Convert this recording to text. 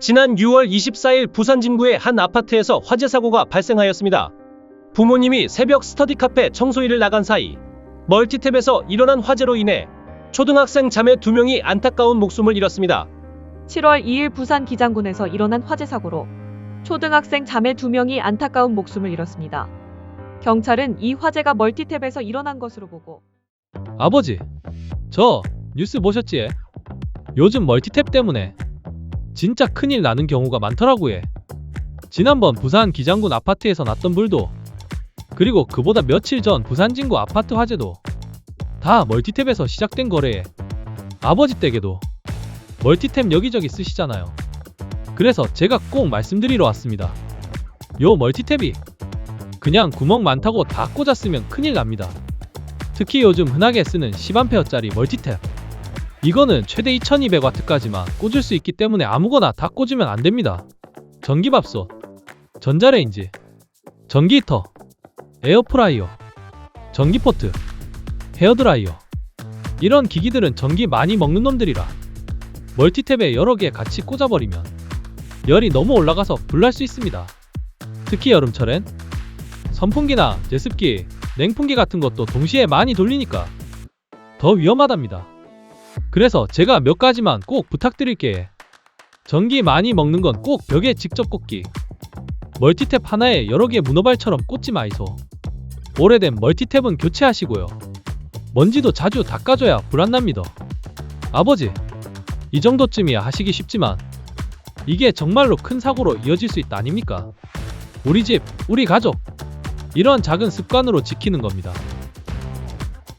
지난 6월 24일 부산 진구의 한 아파트에서 화재 사고가 발생하였습니다. 부모님이 새벽 스터디 카페 청소일을 나간 사이 멀티탭에서 일어난 화재로 인해 초등학생 자매 2명이 안타까운 목숨을 잃었습니다. 7월 2일 부산 기장군에서 일어난 화재 사고로 초등학생 자매 2명이 안타까운 목숨을 잃었습니다. 경찰은 이 화재가 멀티탭에서 일어난 것으로 보고 아버지, 저 뉴스 보셨지? 요즘 멀티탭 때문에 진짜 큰일 나는 경우가 많더라고요. 지난번 부산 기장군 아파트에서 났던 불도 그리고 그보다 며칠 전 부산 진구 아파트 화재도 다 멀티탭에서 시작된 거래에 아버지 댁에도 멀티탭 여기저기 쓰시잖아요. 그래서 제가 꼭 말씀드리러 왔습니다. 요 멀티탭이 그냥 구멍 많다고 다 꽂았으면 큰일 납니다. 특히 요즘 흔하게 쓰는 10A짜리 멀티탭. 이거는 최대 2200W까지만 꽂을 수 있기 때문에 아무거나 다 꽂으면 안 됩니다. 전기밥솥, 전자레인지, 전기 히터, 에어프라이어, 전기포트, 헤어드라이어. 이런 기기들은 전기 많이 먹는 놈들이라 멀티탭에 여러 개 같이 꽂아버리면 열이 너무 올라가서 불날 수 있습니다. 특히 여름철엔 선풍기나 제습기, 냉풍기 같은 것도 동시에 많이 돌리니까 더 위험하답니다. 그래서 제가 몇 가지만 꼭 부탁드릴게. 전기 많이 먹는 건 꼭 벽에 직접 꽂기. 멀티탭 하나에 여러 개 문어발처럼 꽂지 마이소. 오래된 멀티탭은 교체하시고요. 먼지도 자주 닦아줘야 불안납니다. 아버지, 이 정도쯤이야 하시기 쉽지만 이게 정말로 큰 사고로 이어질 수 있다 아닙니까? 우리 집, 우리 가족, 이런 작은 습관으로 지키는 겁니다.